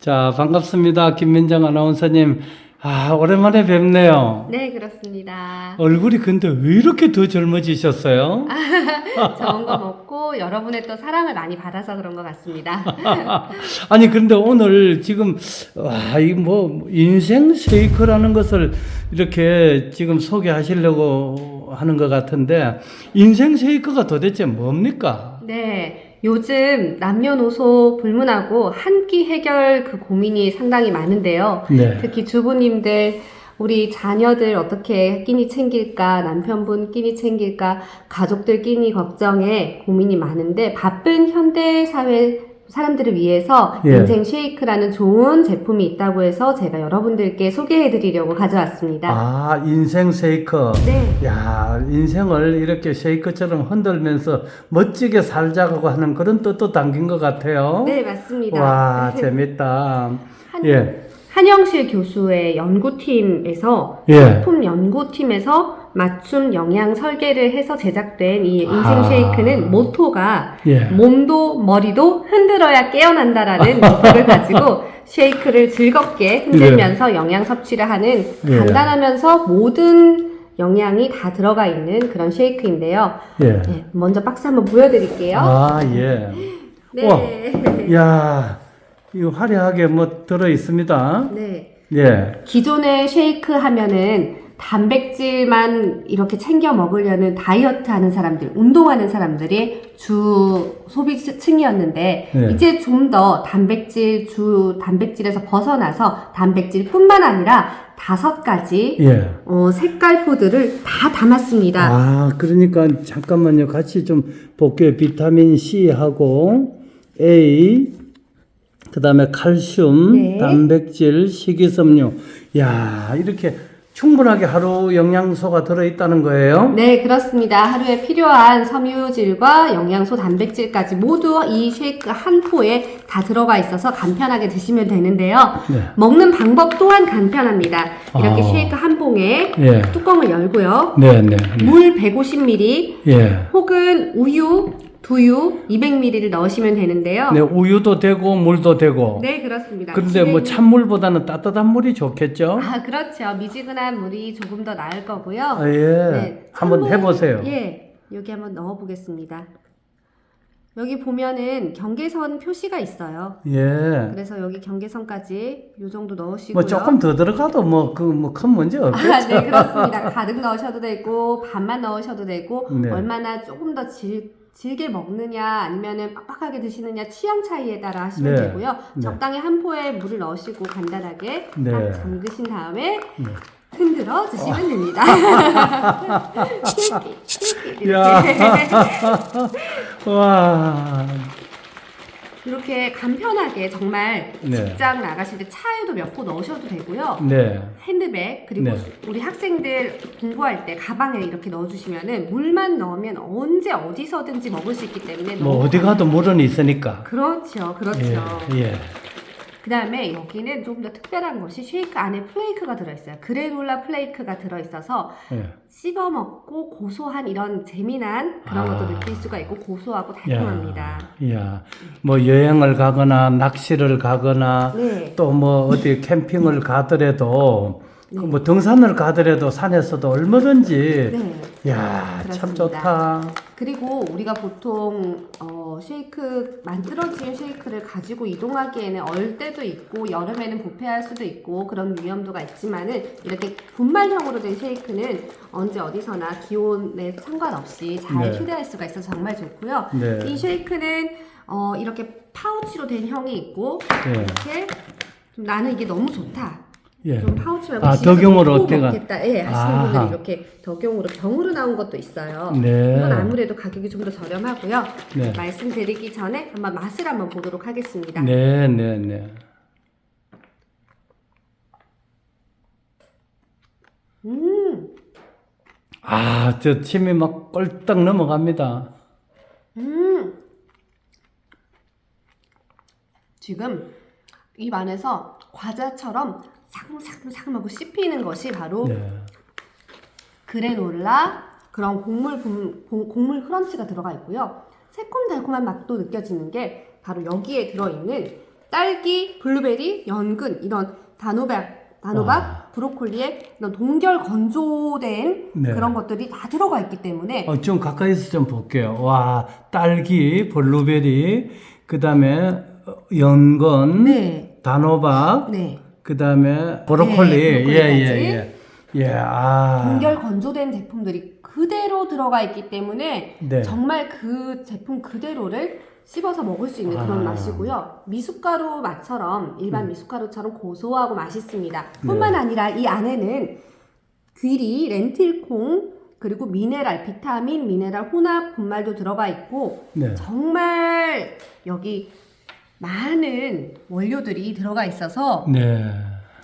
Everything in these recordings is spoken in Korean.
자, 반갑습니다. 김민정 아나운서님. 아, 오랜만에 뵙네요. 네, 그렇습니다. 얼굴이 근데 왜 이렇게 더 젊어지셨어요? 좋은 거 먹고 여러분의 또 사랑을 많이 받아서 그런 것 같습니다. 아니, 근데 오늘 지금, 와, 이 뭐, 인생 쉐이크라는 것을 이렇게 지금 소개하시려고 하는 것 같은데, 인생 쉐이크가 도대체 뭡니까? 네. 요즘 남녀노소 불문하고 한 끼 해결 그 고민이 상당히 많은데요. 네. 특히 주부님들, 우리 자녀들 어떻게 끼니 챙길까, 남편분 끼니 챙길까, 가족들 끼니 걱정에 고민이 많은데 바쁜 현대 사회 사람들을 위해서 예. 인생 쉐이크라는 좋은 제품이 있다고 해서 제가 여러분들께 소개해 드리려고 가져왔습니다. 아, 인생 쉐이크. 네. 야, 인생을 이렇게 쉐이크처럼 흔들면서 멋지게 살자고 하는 그런 뜻도 담긴 것 같아요. 네, 맞습니다. 와, 재밌다. 한, 예, 한영실 교수의 연구팀에서 예. 제품 연구팀에서 맞춤 영양 설계를 해서 제작된 이 인생 아. 쉐이크는 모토가 예. 몸도 머리도 흔들어야 깨어난다라는 모토를 가지고 쉐이크를 즐겁게 흔들면서 영양 섭취를 하는 예. 간단하면서 모든 영양이 다 들어가 있는 그런 쉐이크인데요. 예. 네, 먼저 박스 한번 보여드릴게요. 아, 예. 네. 야, 이거 화려하게 뭐 들어 있습니다. 네. 예. 기존의 쉐이크 하면은 단백질만 이렇게 챙겨 먹으려는 다이어트 하는 사람들, 운동하는 사람들이 주 소비층이었는데, 네. 이제 좀 더 단백질, 주 단백질에서 벗어나서 단백질뿐만 아니라 다섯 가지, 예. 어, 색깔 푸드를 다 담았습니다. 아, 그러니까 잠깐만요. 같이 좀 볼게요. 비타민 C하고 A, 그 다음에 칼슘, 네. 단백질, 식이섬유. 야, 이렇게 충분하게 하루 영양소가 들어있다는 거예요? 네, 그렇습니다. 하루에 필요한 섬유질과 영양소, 단백질까지 모두 이 쉐이크 한 포에 다 들어가 있어서 간편하게 드시면 되는데요. 네. 먹는 방법 또한 간편합니다. 이렇게 아. 쉐이크 한 봉에 예. 뚜껑을 열고요. 네, 네. 네. 물 150ml 예. 혹은 우유, 두유 200ml를 넣으시면 되는데요. 네, 우유도 되고 물도 되고. 네, 그렇습니다. 그런데 집에 뭐 찬물보다는 따뜻한 물이 좋겠죠? 아, 그렇죠. 미지근한 물이 조금 더 나을 거고요. 아, 예. 네, 한번 해보세요. 예, 여기 한번 넣어 보겠습니다. 여기 보면은 경계선 표시가 있어요. 예. 그래서 여기 경계선까지 요 정도 넣으시고요. 뭐 조금 더 들어가도 뭐 그 뭐 큰 문제 없겠죠? 아, 네, 그렇습니다. 가득 넣으셔도 되고 반만 넣으셔도 되고 네. 얼마나 조금 더 질, 질게 먹느냐 아니면은 빡빡하게 드시느냐 취향 차이에 따라 하시면 네. 되고요. 네. 적당히 한 포에 물을 넣으시고 간단하게 네. 딱 잠그신 다음에 네. 흔들어 주시면 됩니다. 야. 와. 이렇게 간편하게 정말 네. 직장 나가실 때 차에도 몇 포 넣으셔도 되고요. 네. 핸드백 그리고 네. 우리 학생들 공부할 때 가방에 이렇게 넣어주시면은 물만 넣으면 언제 어디서든지 먹을 수 있기 때문에 뭐 너무 어디 가도 물은 있으니까. 그렇죠, 그렇죠. 예. 예. 그 다음에 여기는 좀더 특별한 것이 쉐이크 안에 플레이크가 들어있어요. 그래놀라 플레이크가 들어있어서 예. 씹어 먹고 고소한 이런 재미난 그런 아. 것도 느낄 수가 있고 고소하고 달콤합니다. 야. 뭐 여행을 가거나 낚시를 가거나 네. 또뭐 어디 캠핑을 가더라도 네. 그뭐 등산을 가더라도 산에서도 얼마든지 네. 야, 참 그렇습니다. 좋다. 그리고 우리가 보통 어, 쉐이크 만들어진 쉐이크를 가지고 이동하기에는 얼 때도 있고 여름에는 부패할 수도 있고 그런 위험도가 있지만은 이렇게 분말형으로 된 쉐이크는 언제 어디서나 기온에 상관없이 잘 네. 휴대할 수가 있어서 정말 좋고요. 네. 이 쉐이크는 어, 이렇게 파우치로 된 형이 있고 예. 이렇게 좀 나는 이게 너무 좋다. 예. 좀 파우치 말고 아, 덕용으로 어때가? 먹겠다. 예, 하시는 아하. 분들이 이렇게 덕용으로 병으로 나온 것도 있어요. 네. 이건 아무래도 가격이 좀 더 저렴하고요. 네. 말씀드리기 전에 한번 맛을 한번 보도록 하겠습니다. 네, 네, 네. 음, 아, 저 침이 막 꼴딱 넘어갑니다. 음. 지금 입 안에서 과자처럼 사금사금사금하고 씹히는 것이 바로 네. 그래놀라 그런 곡물 분- 공- 곡물 크런치가 들어가 있고요. 새콤달콤한 맛도 느껴지는 게 바로 여기에 들어있는 딸기, 블루베리, 연근 이런 단호박, 단호박, 브로콜리에 이런 동결 건조된 네. 그런 것들이 다 들어가 있기 때문에 어, 좀 가까이서 좀 볼게요. 와, 딸기, 블루베리, 그 다음에 연건, 네, 단호박, 네. 그 다음에 브로콜리. 네, 예, 브로콜리까지. 예, 예. 예, 아. 동결 건조된 제품들이 그대로 들어가 있기 때문에 네. 정말 그 제품 그대로를 씹어서 먹을 수 있는 그런 아. 음. 맛이고요. 미숫가루 맛처럼 일반 미숫가루처럼 고소하고 맛있습니다. 뿐만 네. 아니라 이 안에는 귀리, 렌틸콩, 그리고 미네랄, 비타민, 미네랄 혼합 분말도 들어가 있고 네. 정말 여기 많은 원료들이 들어가 있어서 네.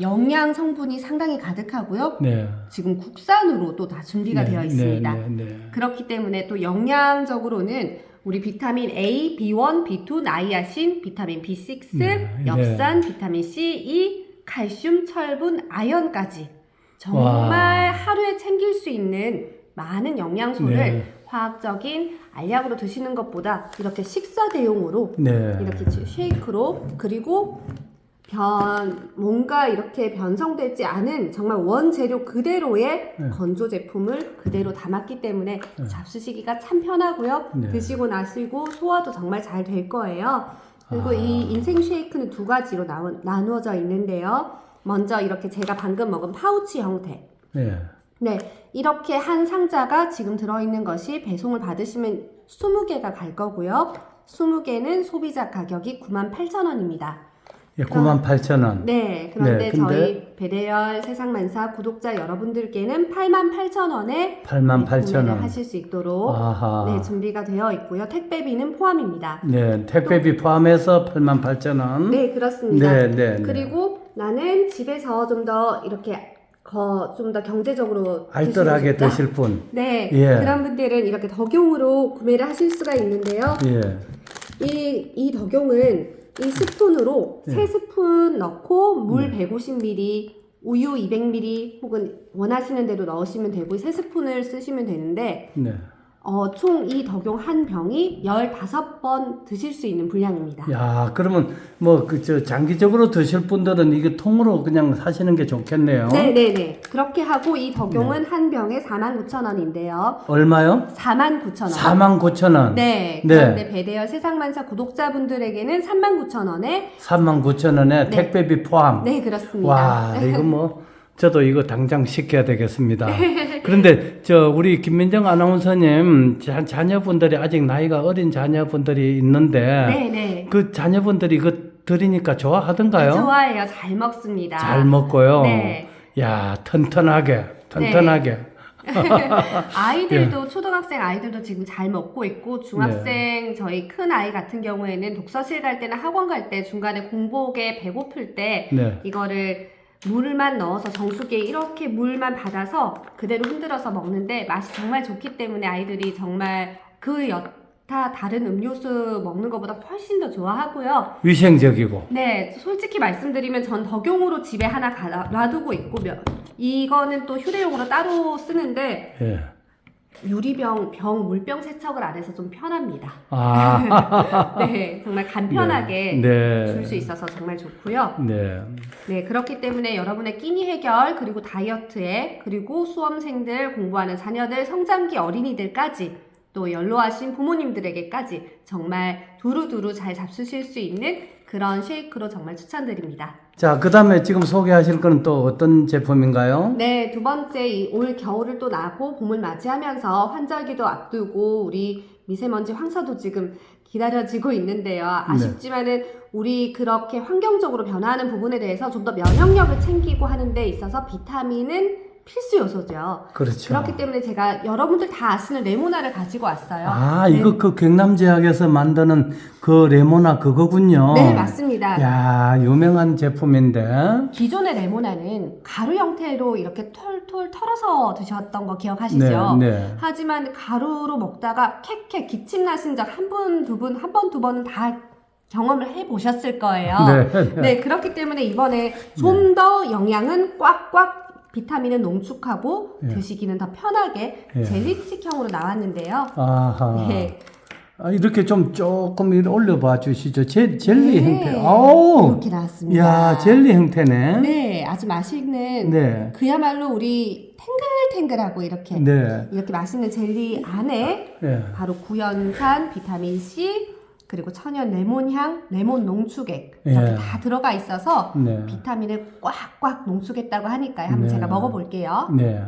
영양 성분이 상당히 가득하고요. 네. 지금 국산으로 또 다 준비가 네, 되어 있습니다. 네, 네, 네. 그렇기 때문에 또 영양적으로는 우리 비타민 A, B1, B2, 나이아신, 비타민 B6, 네, 엽산, 비타민 C, E, 칼슘, 철분, 아연까지 정말 와. 하루에 챙길 수 있는 많은 영양소를 네. 화학적인 알약으로 드시는 것보다 이렇게 식사 대용으로 네. 이렇게 지- 쉐이크로 그리고 변 뭔가 이렇게 변성되지 않은 정말 원재료 그대로의 네. 건조 제품을 그대로 담았기 때문에 잡수시기가 참 편하고요. 네. 드시고 나시고 소화도 정말 잘 될 거예요. 그리고 아. 이 인생 쉐이크는 두 가지로 나누어져 있는데요. 먼저 이렇게 제가 방금 먹은 파우치 형태. 네. 네, 이렇게 한 상자가 지금 들어있는 것이 배송을 받으시면 20개가 갈 거고요. 20개는 소비자 가격이 98,000원입니다. 예, 9만 8천 원. 네, 그런데 네, 저희 배대열 세상만사 구독자 여러분들께는 88,000원에 8만 8천 원. 하실 수 있도록 아하. 네, 준비가 되어 있고요. 택배비는 포함입니다. 네, 택배비 포함해서 8만 8천 원. 네, 그렇습니다. 네, 네, 네. 그리고 나는 집에서 좀 더 이렇게 좀 더 경제적으로 알뜰하게. 드실 분. 네, 예. 그런 분들은 이렇게 덕용으로 구매를 하실 수가 있는데요. 예. 이, 이 덕용은 이 스푼으로 네. 세 스푼 넣고 물 네. 150ml, 우유 200ml 혹은 원하시는 대로 넣으시면 되고 세 스푼을 쓰시면 되는데 네. 어, 총 이 덕용 한 병이 15번 드실 수 있는 분량입니다. 야, 그러면 뭐 그 저 장기적으로 드실 분들은 이게 통으로 그냥 사시는 게 좋겠네요. 네 네 네. 그렇게 하고 이 덕용은 네. 한 병에 49,000원인데요. 얼마요? 49,000원. 4만 9천 원. 네. 네. 그런데 배대열 세상만사 구독자분들에게는 39,000원에 3만 9천 원에 네. 택배비 포함. 네, 그렇습니다. 와, 이거 뭐 저도 이거 당장 시켜야 되겠습니다. 그런데 저 우리 김민정 아나운서님 자, 자녀분들이 아직 나이가 어린 자녀분들이 있는데 네, 네. 그 자녀분들이 이거 드리니까 좋아하던가요? 좋아해요. 잘 먹습니다. 잘 먹고요. 네. 야, 튼튼하게, 튼튼하게. 아이들도 예. 초등학생 아이들도 지금 잘 먹고 있고 중학생 네. 저희 큰 아이 같은 경우에는 독서실 갈 때나 학원 갈 때 중간에 공복에 배고플 때 네. 이거를 물만 넣어서 정수기에 이렇게 물만 받아서 그대로 흔들어서 먹는데 맛이 정말 좋기 때문에 아이들이 정말 그 여타 다른 음료수 먹는 것보다 훨씬 더 좋아하고요. 위생적이고. 네, 솔직히 말씀드리면 전 덕용으로 집에 하나 가- 놔두고 있고 몇- 이거는 또 휴대용으로 따로 쓰는데 예. 유리병, 병, 물병 세척을 안 해서 좀 편합니다. 아. 네, 정말 간편하게 네. 줄 수 있어서 정말 좋고요. 네. 네, 그렇기 때문에 여러분의 끼니 해결, 그리고 다이어트에, 그리고 수험생들, 공부하는 자녀들, 성장기 어린이들까지, 또 연로하신 부모님들에게까지 정말 두루두루 잘 잡수실 수 있는 그런 쉐이크로 정말 추천드립니다. 자, 그 다음에 지금 소개하실 거는 또 어떤 제품인가요? 네, 두 번째 이 올 겨울을 또 나고 봄을 맞이하면서 환절기도 앞두고 우리 미세먼지 황사도 지금 기다려지고 있는데요. 아쉽지만은 우리 그렇게 환경적으로 변화하는 부분에 대해서 좀 더 면역력을 챙기고 하는 데 있어서 비타민은 필수 요소죠. 그렇죠. 그렇기 때문에 제가 여러분들 다 아시는 레모나를 가지고 왔어요. 아, 이거 그 경남제약에서 만드는 그 레모나 그거군요. 네, 맞습니다. 야, 유명한 제품인데. 기존의 레모나는 가루 형태로 이렇게 털털 털어서 드셨던 거 기억하시죠? 네, 네. 하지만 가루로 먹다가 캑캑 기침 나신 적 한 분, 두 분, 한 번, 두 번은 다 경험을 해 보셨을 거예요. 네. 네, 그렇기 때문에 이번에 좀 더 영양은 꽉꽉 비타민은 농축하고 예. 드시기는 더 편하게 예. 젤리스틱형으로 나왔는데요. 아하. 네. 아, 이렇게 좀 조금 올려봐 주시죠. 제, 젤리 네. 형태. 아우. 이렇게 나왔습니다. 야, 젤리 형태네. 네, 아주 맛있는 네. 그야말로 우리 탱글탱글하고 이렇게 네. 이렇게 맛있는 젤리 안에 네. 바로 구연산, 비타민 C, 그리고 천연 레몬향, 레몬 농축액 예. 이렇게 다 들어가 있어서 네. 비타민을 꽉꽉 농축했다고 하니까요. 한번 네. 제가 먹어볼게요. 네.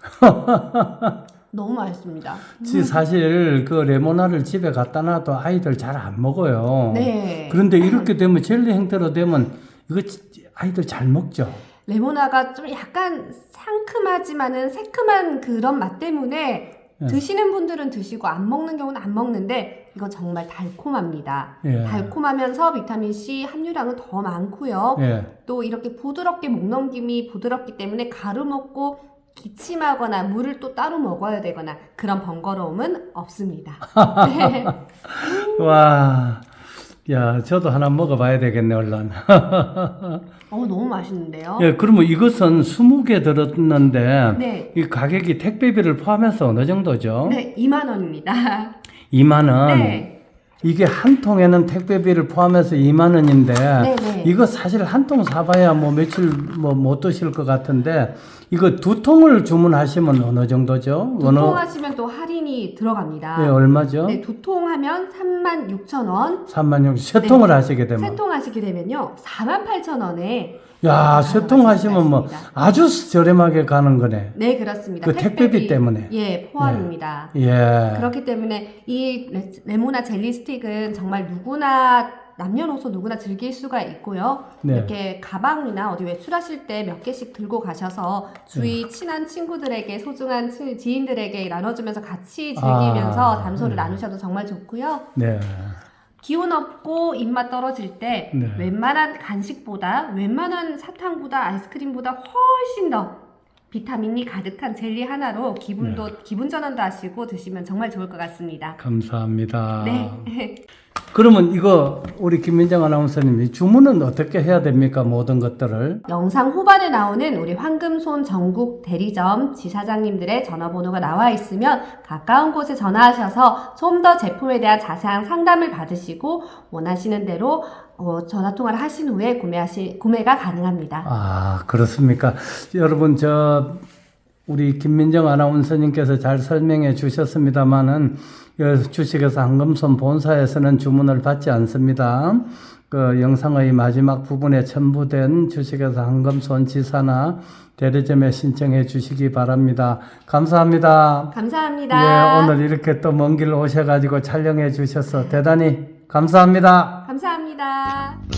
너무 맛있습니다. 지 사실 그 레모나를 집에 갖다 놔도 아이들 잘 안 먹어요. 네. 그런데 이렇게 되면 젤리 형태로 되면 이거 지- 아이들 잘 먹죠. 레모나가 좀 약간 상큼하지만은 새큼한 그런 맛 때문에 네. 드시는 분들은 드시고 안 먹는 경우는 안 먹는데 이거 정말 달콤합니다. 예. 달콤하면서 비타민 C 함유량은 더 많고요. 예. 또 이렇게 부드럽게 목 넘김이 부드럽기 때문에 가루 먹고 기침하거나 물을 또 따로 먹어야 되거나 그런 번거로움은 없습니다. 네. 와. 야, 저도 하나 먹어봐야 되겠네, 얼른. 어, 너무 맛있는데요? 예, 그러면 이것은 20개 들었는데, 네. 이 가격이 택배비를 포함해서 어느 정도죠? 네, 2만 원입니다. 2만 원. 네. 이게 한 통에는 택배비를 포함해서 2만 원인데, 네, 네. 이거 사실 한 통 사봐야 뭐 며칠 뭐 못 드실 것 같은데, 이거 두 통을 주문하시면 어느 정도죠? 두 어느, 통 하시면 또 할인이 들어갑니다. 예, 얼마죠? 네, 두통 하면 3만 6천 원. 3만 6천, 세 네. 통을 하시게 되면. 세 통 하시게 되면요. 4만 8천 원에 야, 세 통 하시면 뭐. 아주 저렴하게 가는 거네. 네, 그렇습니다. 그 택배비 때문에. 예, 포함입니다. 예. 그렇기 때문에 이 레- 레모나 젤리 스틱은 정말 누구나 남녀노소 누구나 즐길 수가 있고요. 네. 이렇게 가방이나 어디 외출하실 때 몇 개씩 들고 가셔서 주위 네. 친한 친구들에게 소중한 치- 지인들에게 나눠주면서 같이 즐기면서 아, 담소를 네. 나누셔도 정말 좋고요. 네. 기운 없고 입맛 떨어질 때 네. 웬만한 간식보다 웬만한 사탕보다 아이스크림보다 훨씬 더 비타민이 가득한 젤리 하나로 기분도 네. 기분 전환도 하시고 드시면 정말 좋을 것 같습니다. 감사합니다. 네. 그러면 이거 우리 김민정 아나운서님이 주문은 어떻게 해야 됩니까? 모든 것들을. 영상 후반에 나오는 우리 황금손 전국 대리점 지사장님들의 전화번호가 나와 있으면 가까운 곳에 전화하셔서 좀 더 제품에 대한 자세한 상담을 받으시고 원하시는 대로 어, 전화 통화를 하신 후에 구매하시 구매가 가능합니다. 아, 그렇습니까? 여러분, 저, 우리 김민정 아나운서님께서 잘 설명해 주셨습니다만은, 주식회사 한금손 본사에서는 주문을 받지 않습니다. 그 영상의 마지막 부분에 첨부된 주식회사 한금손 지사나 대리점에 신청해 주시기 바랍니다. 감사합니다. 감사합니다. 예, 오늘 이렇게 또 먼 길 오셔가지고 촬영해 주셔서 대단히 감사합니다. 감사합니다.